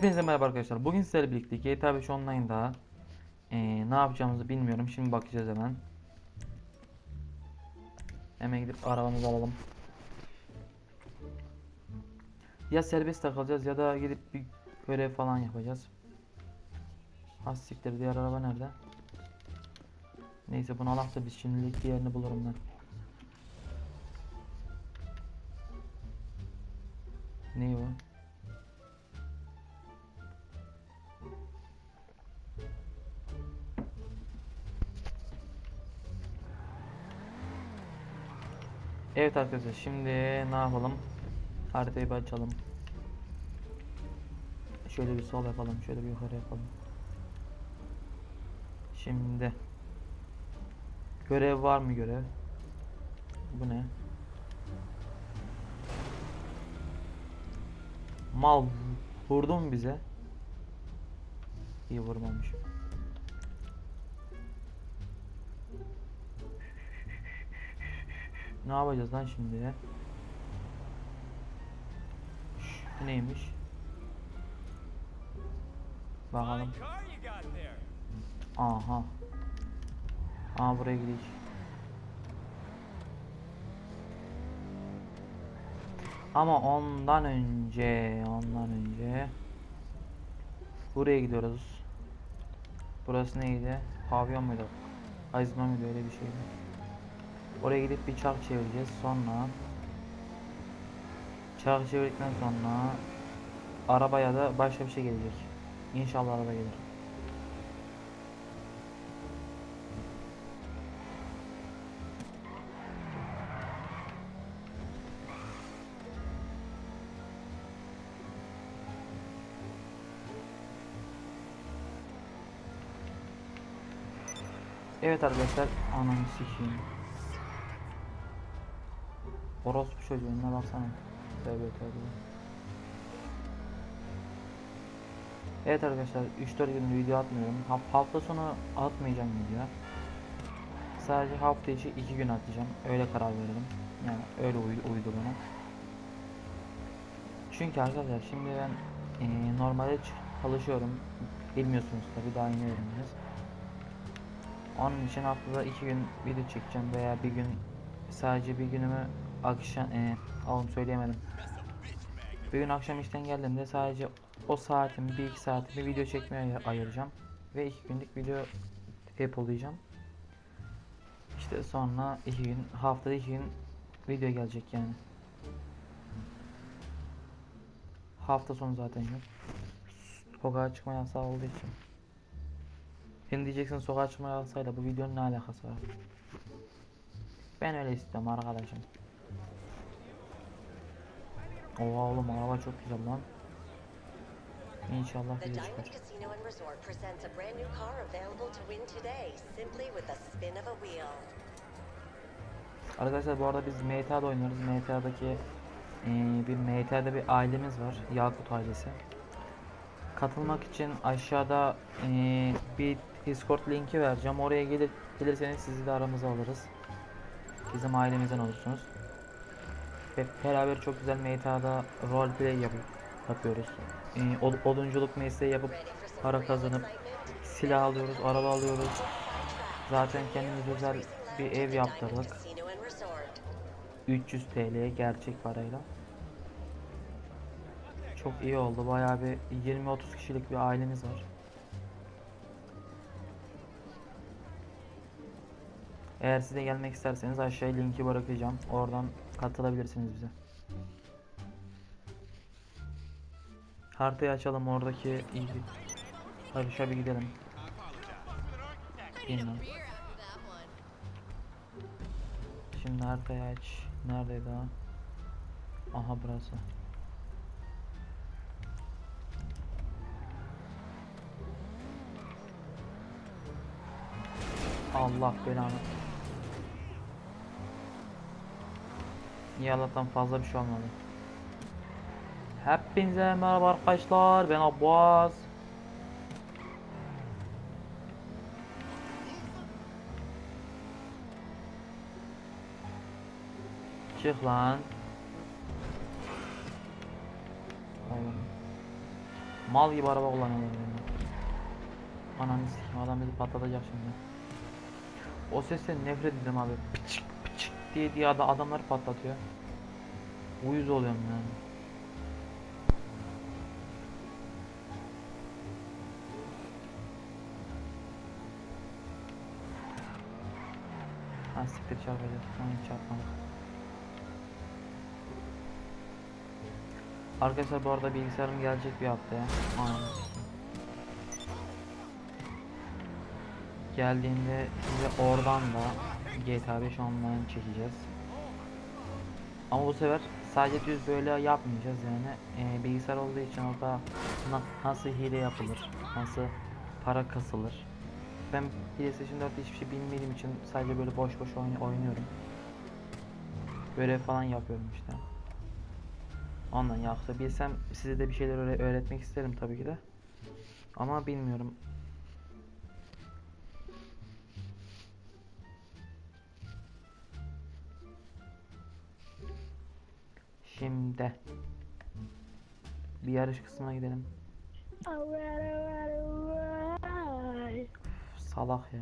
Hepinize merhaba arkadaşlar. Bugün sizlerle birlikte GTA 5 Online'da eee, ne yapacağımızı bilmiyorum. Şimdi bakacağız hemen. Hemen gidip arabamızı alalım. Ya serbest takılacağız ya da gidip bir görev falan yapacağız. Az siktir diğer araba nerede? Neyse bunu alak biz şimdilik diğerini bulurum ben. Ne o? Evet arkadaşlar şimdi ne yapalım? Haritayı açalım. Şöyle bir sol yapalım, şöyle bir yukarı yapalım. Şimdi görev var mı görev? Bu ne? Mal vurdu mu bize? İyi vurmamış. Ne yapacağız lan şimdi? Şu neymiş? Bakalım. Aha. Aha buraya gidiş. Ama ondan önce, ondan önce buraya gidiyoruz. Burası neydi? Pavyon muydu? Kazino muydu öyle bir şeydi. Oraya gidip bir çark çevireceğiz. Sonra çark çevirdikten sonra arabaya da başka bir şey gelecek. İnşallah araba gelir. Evet arkadaşlar ananı sikeyim. Orospu çocuğuna baksana. Tövbe tövbe. Evet arkadaşlar 3-4 gün video atmıyorum. Ha- hafta sonu atmayacağım video. Sadece hafta içi 2 gün atacağım. Öyle karar verdim. Yani öyle uydu, uydu bana. Çünkü arkadaşlar şimdi ben eee, normalde çalışıyorum. Bilmiyorsunuz tabi daha yeni öğreneceğiz. Onun için haftada iki gün video çekeceğim veya bir gün sadece bir günümü akşam e, oğlum söyleyemedim. Bir gün akşam işten geldiğimde sadece o saatimi bir iki saatimi video çekmeye ay- ayıracağım ve iki günlük video depolayacağım. İşte sonra iki gün haftada iki gün video gelecek yani. Hafta sonu zaten yok. Sokağa çıkma yasağı olduğu için. Şimdi diyeceksin sokağa çıkma yasayla bu videonun ne alakası var? Ben öyle istiyorum arkadaşım. Oha oğlum araba çok güzel lan. İnşallah çıkar. Wheel. Arkadaşlar bu arada biz MTA'da oynuyoruz. MTA'daki eee, bir MTA'da bir ailemiz var. Yakut ailesi. Katılmak için aşağıda eee, bir Discord linki vereceğim. Oraya gelir, gelirseniz sizi de aramıza alırız. Bizim ailemizden olursunuz. Hep beraber çok güzel MTA'da roleplay yapıp yapıyoruz. Od- odunculuk mesleği yapıp para kazanıp silah alıyoruz, araba alıyoruz. Zaten kendimiz özel bir ev yaptırdık. Casino and Resort. 300 TL gerçek parayla. Çok iyi oldu. Bayağı bir 20-30 kişilik bir ailemiz var. Eğer siz de gelmek isterseniz aşağıya linki bırakacağım. Oradan katılabilirsiniz bize. Haritayı açalım oradaki bir Barış'a bir gidelim. Bilmem. Şimdi haritayı aç. Neredeydi ha? Aha burası. Allah belanı. İyi Allah'tan fazla bir şey olmadı. Hepinize merhaba arkadaşlar. Ben Abbas. Çık lan. Oğlum. Mal gibi araba kullanıyorlar yani. Ananı sikeyim adam bizi patlatacak şimdi. O sesten nefret ediyorum abi. Pıçık diye diye ada- adamları patlatıyor. Uyuz oluyorum yani. Ha siktir çarpacağız. Onu çarpmadık. Arkadaşlar bu arada bilgisayarım gelecek bir haftaya. Aynen. Geldiğinde size oradan da GTA 5 online çekeceğiz. Ama bu sefer sadece düz böyle yapmayacağız yani. Ee, bilgisayar olduğu için orada na- nasıl hile yapılır, nasıl para kasılır. Ben PlayStation 4'te hiçbir şey bilmediğim için sadece böyle boş boş oyn- oynuyorum. Görev falan yapıyorum işte. Ondan yoksa bilsem size de bir şeyler öğre- öğretmek isterim tabii ki de. Ama bilmiyorum. Şimdi bir yarış kısmına gidelim. Üf, salak ya.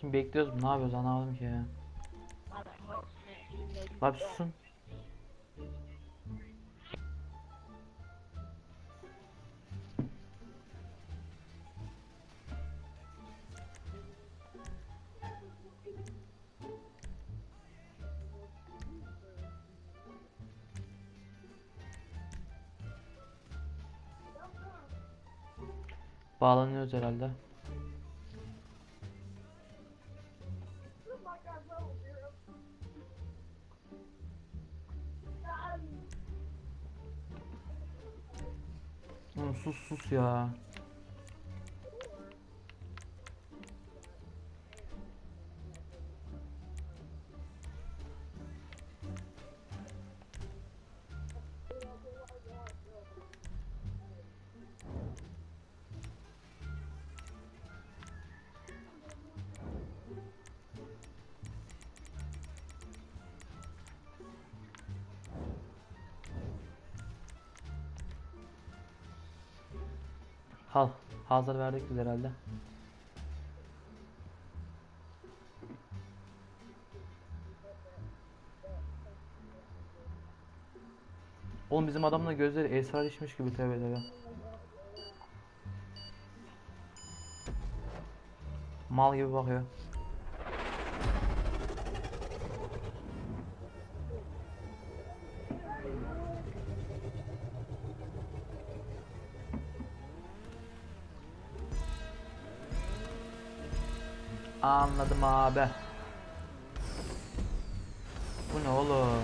Şimdi bekliyoruz. Ne yapıyoruz anlamadım ki ya. Lan bir susun. Bağlanıyoruz herhalde. Sus sus ya. Hal hazır verdik biz herhalde. Oğlum bizim adamın da gözleri esrar içmiş gibi tövbe tövbe. Mal gibi bakıyor. Anladım abi. Bu ne oğlum?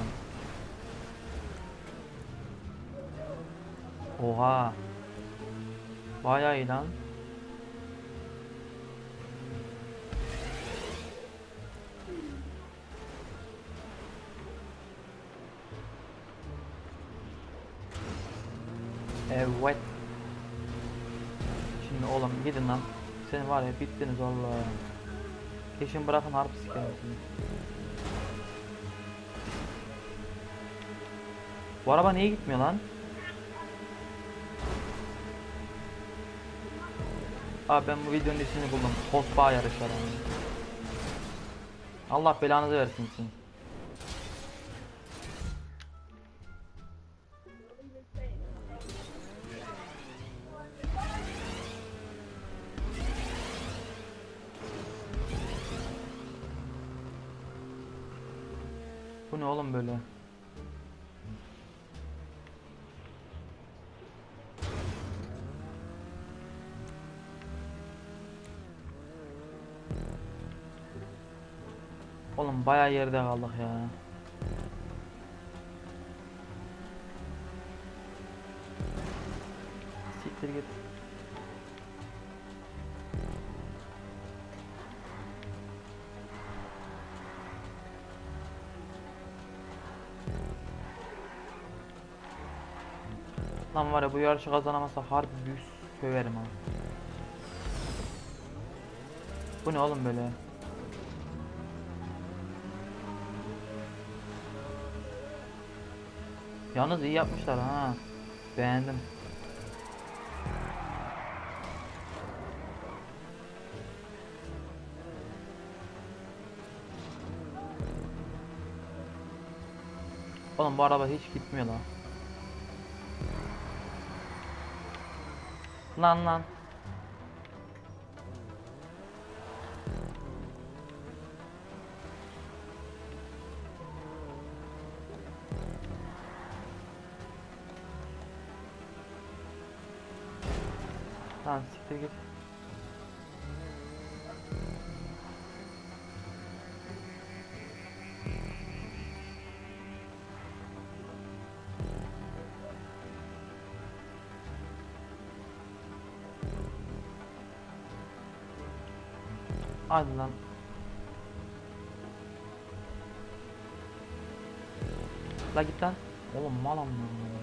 Oha. Bayağı iyi lan. Evet. Şimdi oğlum gidin lan. Seni var ya bittiniz vallahi. Peşin bırakın harbi sikerim sizi. Bu araba niye gitmiyor lan? Abi ben bu videonun ismini buldum. Tosbağa yarışları. Allah belanızı versin sizin. Yerde kaldık ya. Siktir git. Lan var ya bu yarışı kazanamazsa harbi büyük söverim ha. Bu ne oğlum böyle? Yalnız iyi yapmışlar ha. Beğendim. Oğlum bu araba hiç gitmiyor lan. Lan lan. Siktir git. Hadi lan. La git lan. Oğlum mal amına.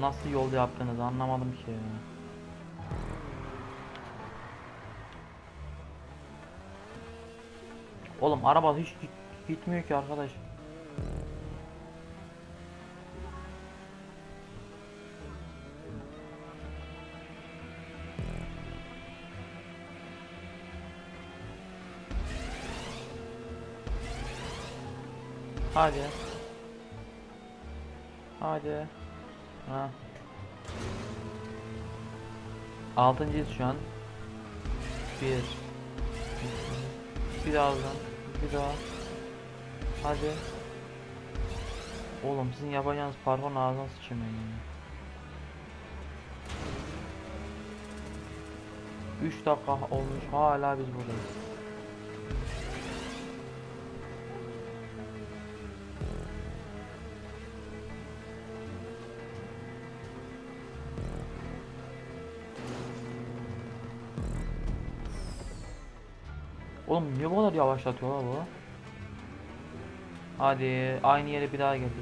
Nasıl yol yaptığınızı anlamadım ki. Oğlum araba hiç git- gitmiyor ki arkadaş. Hadi. Hadi. Ha. Altıncıyız şu an. Bir. iki, Birazdan. Bir daha. Hadi. Oğlum sizin yapacağınız parfum ağzına sıçayım ben ya. 3 dakika olmuş hala biz buradayız. Oğlum niye bu kadar yavaşlatıyor la bu? Hadi aynı yere bir daha geldik.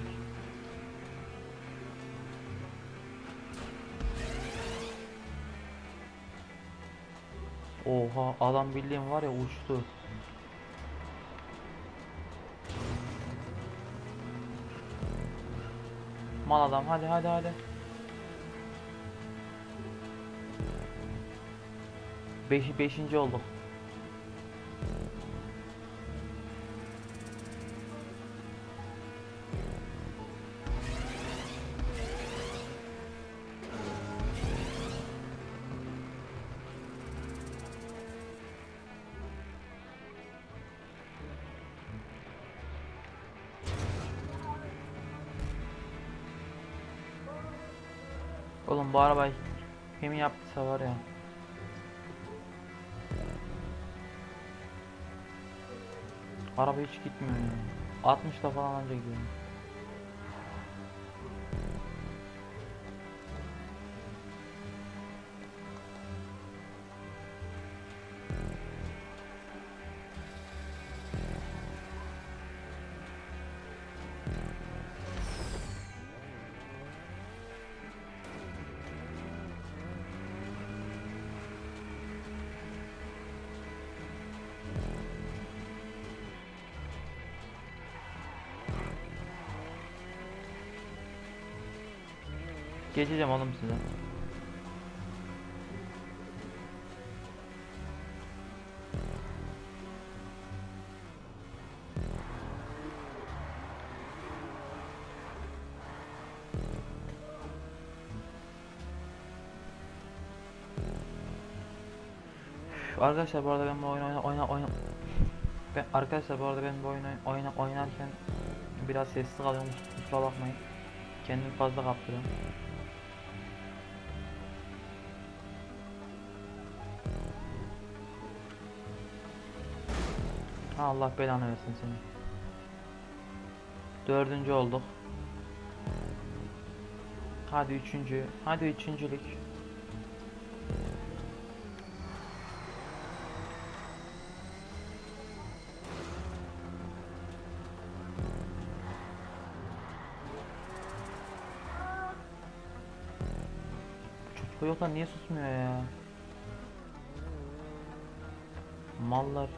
Oha adam bildiğin var ya uçtu. Mal adam hadi hadi hadi. Beşi beşinci olduk. Kim yaptıysa var ya. Araba hiç gitmiyor ya. 60'da falan anca gidiyor. Geçeceğim oğlum size. Arkadaşlar bu arada ben bu oyunu oyna oyna oyna ben, arkadaşlar bu arada ben bu oyunu oyna oynarken biraz sessiz kalıyorum kusura bakmayın. Kendimi fazla kaptırıyorum. Allah belanı versin seni. Dördüncü olduk. Hadi üçüncü. Hadi üçüncülük. Çocuk yok niye susmuyor ya? Mallar.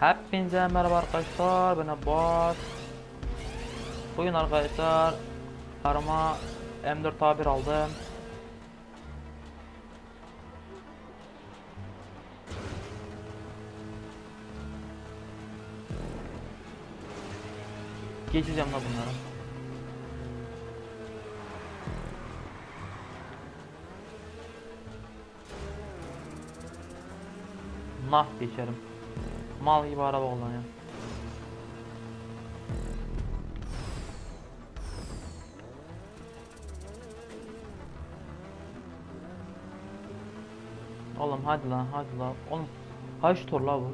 Hepinize merhaba arkadaşlar ben Abbas. Bugün arkadaşlar Karıma M4 A1 aldım. Geçeceğim da bunları Nah geçerim Mal gibi araba kullanıyor. Oğlum hadi lan hadi lan. Oğlum kaç tur la bu?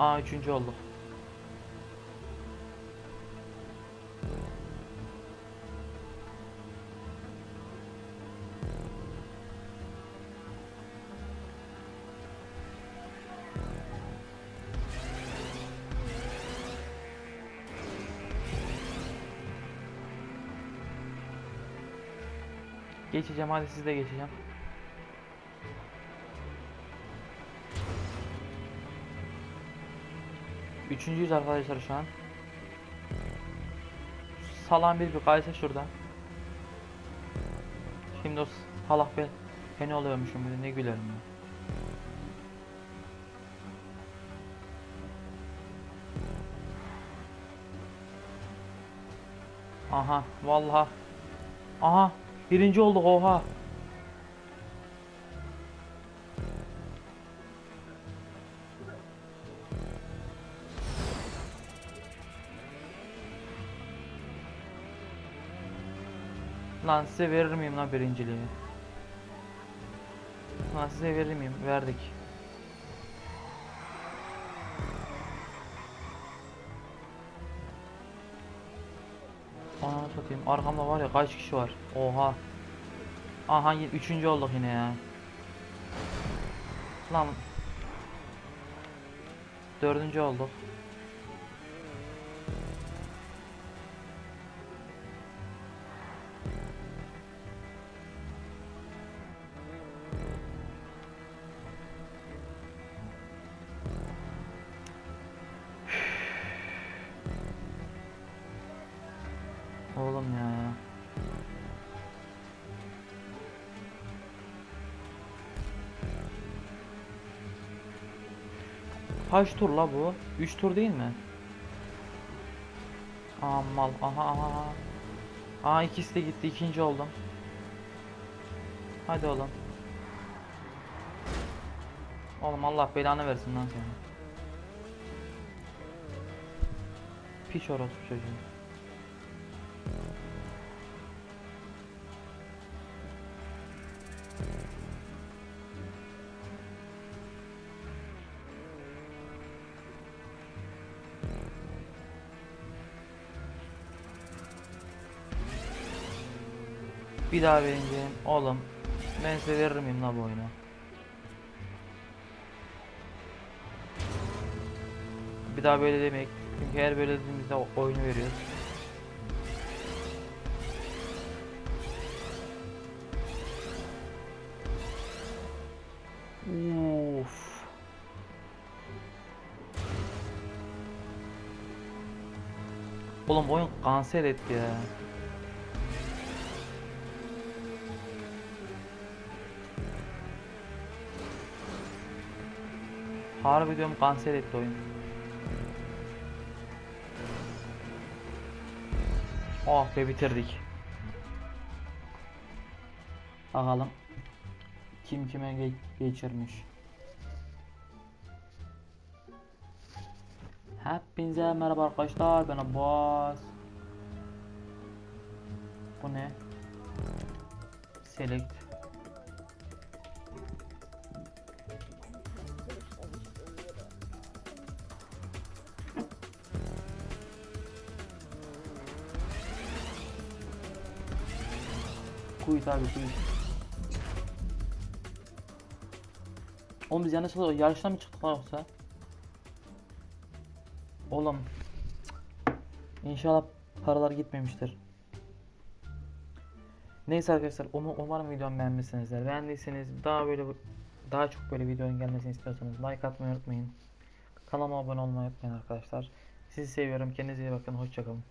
Aa üçüncü olduk. Geçeceğim hadi siz de geçeceğim. Üçüncüyüz arkadaşlar şu an. Salam bir bir kaysa şurada. Şimdi o salak be beni oluyormuşum bir de ne gülerim ya. Aha vallahi. Aha birinci olduk oha. Lan size verir miyim lan birinciliği? Lan size verir miyim? Verdik. Ananı satayım. Arkamda var ya kaç kişi var? Oha. Aha üçüncü olduk yine ya. Lan. Dördüncü olduk. Oğlum ya. Kaç tur la bu? 3 tur değil mi? Aa mal aha aha. Aa ikisi de gitti ikinci oldum. Hadi oğlum. Oğlum Allah belanı versin lan seni. Piç orospu çocuğu. Bir daha verince oğlum ben size veririm miyim la bu oyunu? Bir daha böyle demek. Çünkü her böyle dediğimizde oyunu veriyoruz. Uf. Oğlum oyun kanser etti ya. Harbi diyorum kanser etti oyun. Oh be bitirdik. Bakalım. Kim kime ge- geçirmiş. Hepinize merhaba arkadaşlar ben Abbas. Bu ne? Select. Kuyut abi kuyut. Oğlum biz yanlış hatırlıyor- yarıştan mı çıktık lan yoksa? Oğlum. İnşallah paralar gitmemiştir. Neyse arkadaşlar um- umarım videomu beğenmişsinizdir. Beğendiyseniz daha böyle daha çok böyle videonun gelmesini istiyorsanız like atmayı unutmayın. Kanalıma abone olmayı unutmayın arkadaşlar. Sizi seviyorum. Kendinize iyi bakın. Hoşçakalın.